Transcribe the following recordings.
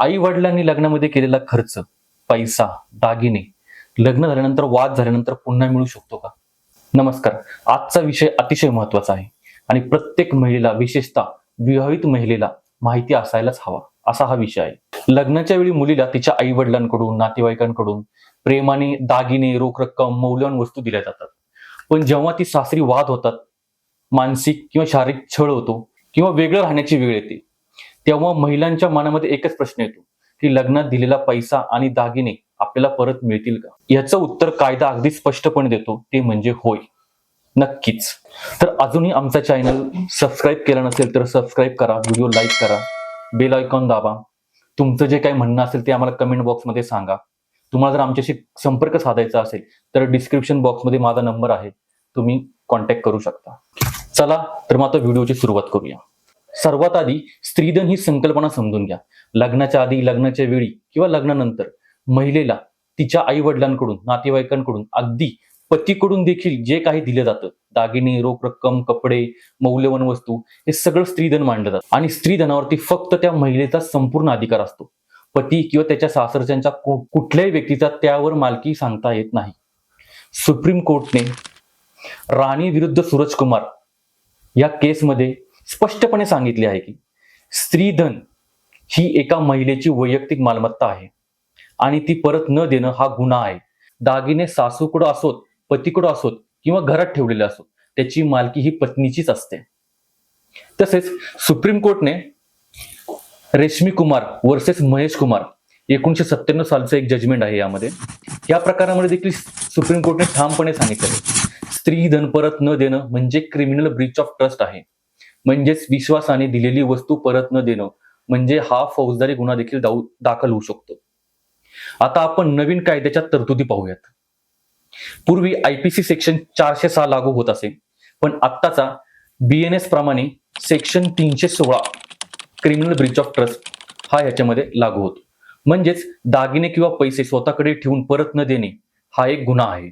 आई वडिलांनी लग्नामध्ये केलेला खर्च पैसा दागिने लग्न झाल्यानंतर वाद झाल्यानंतर पुन्हा मिळू शकतो का? नमस्कार. आजचा विषय अतिशय महत्त्वाचा आहे आणि प्रत्येक महिलेला विशेषतः विवाहित महिलेला माहिती असायलाच हवा. असा हा विषय आहे. लग्नाच्या वेळी मुलीला तिच्या आई वडिलांकडून नातेवाईकांकडून प्रेमाने दागिने रोख रक्कम मौल्यवान वस्तू दिल्या जातात. पण जेव्हा ती सासरी वाद होतात मानसिक किंवा शारीरिक छळ होतो किंवा वेगळं राहण्याची वेळ येते तेव्हा महिलांच्या मनामध्ये एकच प्रश्न येतो की लग्नात दिलेला पैसा आणि दागिने आपल्याला परत मिळतील का? याचं उत्तर कायदा अगदी स्पष्टपणे देतो ते म्हणजे होय. नक्कीच. तर अजूनही आमचा चॅनल सबस्क्राईब केला नसेल तर सबस्क्राईब करा व्हिडिओ लाईक करा बेल आयकॉन दाबा. तुमचं जे काही म्हणणं असेल ते आम्हाला कमेंट बॉक्समध्ये सांगा. तुम्हाला जर आमच्याशी संपर्क साधायचा असेल तर डिस्क्रिप्शन बॉक्समध्ये माझा नंबर आहे. तुम्ही कॉन्टॅक्ट करू शकता. चला तर मग आता व्हिडिओची सुरुवात करूया. सर्वात आधी स्त्रीधन ही संकल्पना समजून घ्या. लग्नाच्या आधी लग्नाच्या वेळी किंवा लग्नानंतर महिलेला तिच्या आई वडिलांकडून नातेवाईकांकडून अगदी पतीकडून देखील जे काही दिलं जातं दागिने रोख रक्कम कपडे मौल्यवान वस्तू हे सगळं स्त्रीधन मांडलं जातं. आणि स्त्रीधनावरती फक्त त्या महिलेचा संपूर्ण अधिकार असतो. पती किंवा त्याच्या सासरच्यांच्या कु- कुठल्याही व्यक्तीचा त्यावर मालकी सांगता येत नाही. सुप्रीम कोर्टने राणी विरुद्ध सूरज कुमार या केसमध्ये स्पष्टपणे सांगितले आहे की स्त्रीधन ही एका महिलेची वैयक्तिक मालमत्ता आहे आणि ती परत न देणं हा गुन्हा आहे. दागिने सासूकडं असोत पतीकडं असोत किंवा घरात ठेवलेले असोत त्याची मालकी ही पत्नीचीच असते. तसेच सुप्रीम कोर्टने रेशमी कुमार वर्सेस महेश कुमार एकोणीशे सत्त्याण्णव सालचं एक जजमेंट आहे यामध्ये. या प्रकारामध्ये देखील सुप्रीम कोर्टने ठामपणे सांगितलं स्त्री धन परत न देणं म्हणजे क्रिमिनल ब्रीच ऑफ ट्रस्ट आहे. म्हणजेच विश्वासाने दिलेली वस्तू परत न देणं म्हणजे हा फौजदारी गुन्हा देखील दाखल होऊ शकतो. आता आपण नवीन कायद्याच्या तरतुदी पाहूयात. पूर्वी आयपीसी सेक्शन चारशे सहा लागू होत असे पण आत्ताचा बीएनएस प्रमाणे सेक्शन तीनशे सोळा क्रिमिनल ब्रिज ऑफ ट्रस्ट हा याच्यामध्ये लागू होतो. म्हणजेच दागिने किंवा पैसे स्वतःकडे ठेवून परत न देणे हा एक गुन्हा आहे.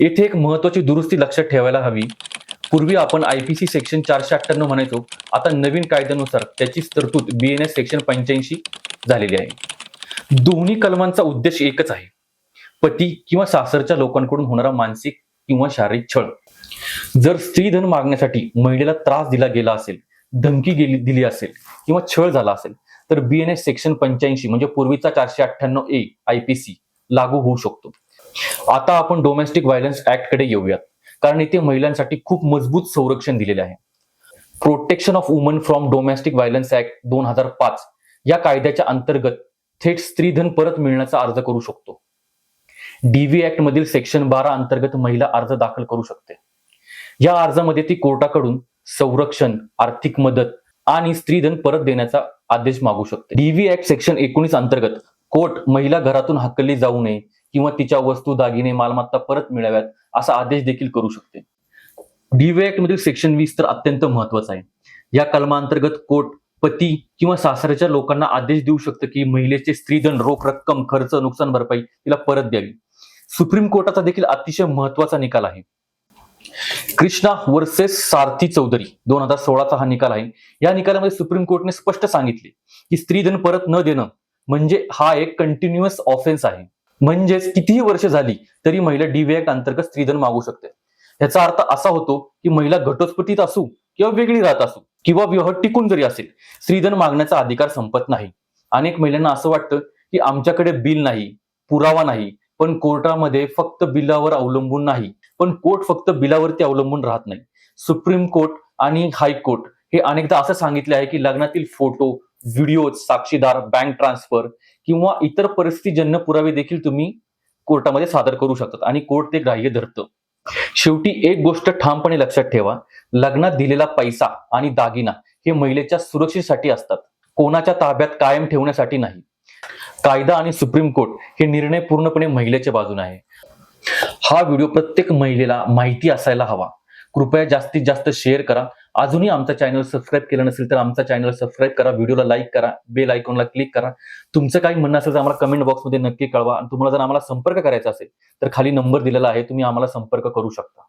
येथे एक महत्वाची दुरुस्ती लक्षात ठेवायला हवी. पूर्वी आपण आयपीसी सेक्शन चारशे अठ्ठ्याण्णव म्हणायचो. आता नवीन कायद्यानुसार त्याची तरतूद बीएनएस सेक्शन पंच्याऐंशी झालेली आहे. दोन्ही कलमांचा उद्देश एकच आहे. पती किंवा सासरच्या लोकांकडून होणारा मानसिक किंवा शारीरिक छळ. जर स्त्रीधन मागण्यासाठी महिलेला त्रास दिला गेला असेल धमकी गेली दिली असेल किंवा छळ झाला असेल तर बीएनएस सेक्शन पंच्याऐंशी म्हणजे पूर्वीचा चारशे अठ्ठ्याण्णव ए आयपीसी लागू होऊ शकतो. आता आपण डोमेस्टिक व्हायलन्स ऍक्टकडे येऊयात. कारण इथे महिलांसाठी खूप मजबूत संरक्षण दिलेले आहे. Protection of women from domestic violence act दोन हजार पाच या कायद्याच्या अंतर्गत थेट स्त्रीधन परत मिळण्याचा अर्ज करू शकतो. डीव्ही ऍक्ट मधील सेक्शन बारा अंतर्गत महिला अर्ज दाखल करू शकते. या अर्जामध्ये ती कोर्टाकडून संरक्षण आर्थिक मदत आणि स्त्रीधन परत देण्याचा आदेश मागू शकते. डीव्ही ऍक्ट सेक्शन एकोणीस अंतर्गत कोर्ट महिला घरातून हकलली जाऊ नये किंवा तिच्या वस्तू दागिने मालमत्ता परत मिळाव्यात असा आदेश देखील करू शकते. डीव्ही ऍक्ट मधील सेक्शन वीस तर अत्यंत महत्वाचं आहे. या कलमांतर्गत कोर्ट पती किंवा सासऱ्याच्या लोकांना आदेश देऊ शकतं की महिलेचे स्त्रीधन रोख रक्कम खर्च नुकसान भरपाई तिला परत द्यावी. सुप्रीम कोर्टाचा देखील अतिशय महत्त्वाचा निकाल आहे. कृष्णा वर्सेस सारथी चौधरी दोन हजार सोळाचा हा निकाल आहे. या निकालामध्ये सुप्रीम कोर्टने स्पष्ट सांगितले की स्त्रीधन परत न देणं म्हणजे हा एक कंटिन्युअस ऑफेन्स आहे. म्हणजेच कितीही वर्ष झाली तरी महिला डीव्ही अंतर्गत स्त्रीधन मागू शकते. याचा अर्थ असा होतो की महिला घटस्फोटीत असू किंवा वेगळी राहत असू किंवा विवाह टिकून जरी असेल स्त्रीधन मागण्याचा अधिकार संपत नाही. अनेक महिलांना असं वाटतं की आमच्याकडे बिल नाही पुरावा नाही पण कोर्टामध्ये फक्त बिलावर अवलंबून नाही पण कोर्ट फक्त बिलावरती अवलंबून राहत नाही. सुप्रीम कोर्ट आणि हायकोर्ट हे अनेकदा असं सांगितले आहे की लग्नातील फोटो व्हिडिओ साक्षीदार बँक ट्रान्सफर किंवा इतर परिस्थितीजन्य पुरावे देखील तुम्ही कोर्टामध्ये सादर करू शकतात. आणि कोर्ट ते ग्राह्य धरतं. शेवटी एक गोष्ट ठामपणे लक्षात ठेवा. लग्नात दिलेला पैसा आणि दागिना हे महिलेच्या सुरक्षेसाठी असतात. कोणाच्या ताब्यात कायम ठेवण्यासाठी नाही. कायदा आणि सुप्रीम कोर्ट हे निर्णय पूर्णपणे महिलेच्या बाजूने आहे. हा व्हिडिओ प्रत्येक महिलेला माहिती असायला हवा. कृपया जास्तीत जास्त शेअर करा. अजूनही आमचा चॅनल सबस्क्राईब केलं नसेल तर आमचा चॅनल सबस्क्राईब करा व्हिडिओला लाईक करा बेल आयकॉनला क्लिक करा. तुमचं काही म्हणणं असेल तर आम्हाला कमेंट बॉक्समध्ये नक्की कळवा. आणि तुम्हाला जर आम्हाला संपर्क करायचा असेल तर खाली नंबर दिलेला आहे तुम्ही आम्हाला संपर्क करू शकता.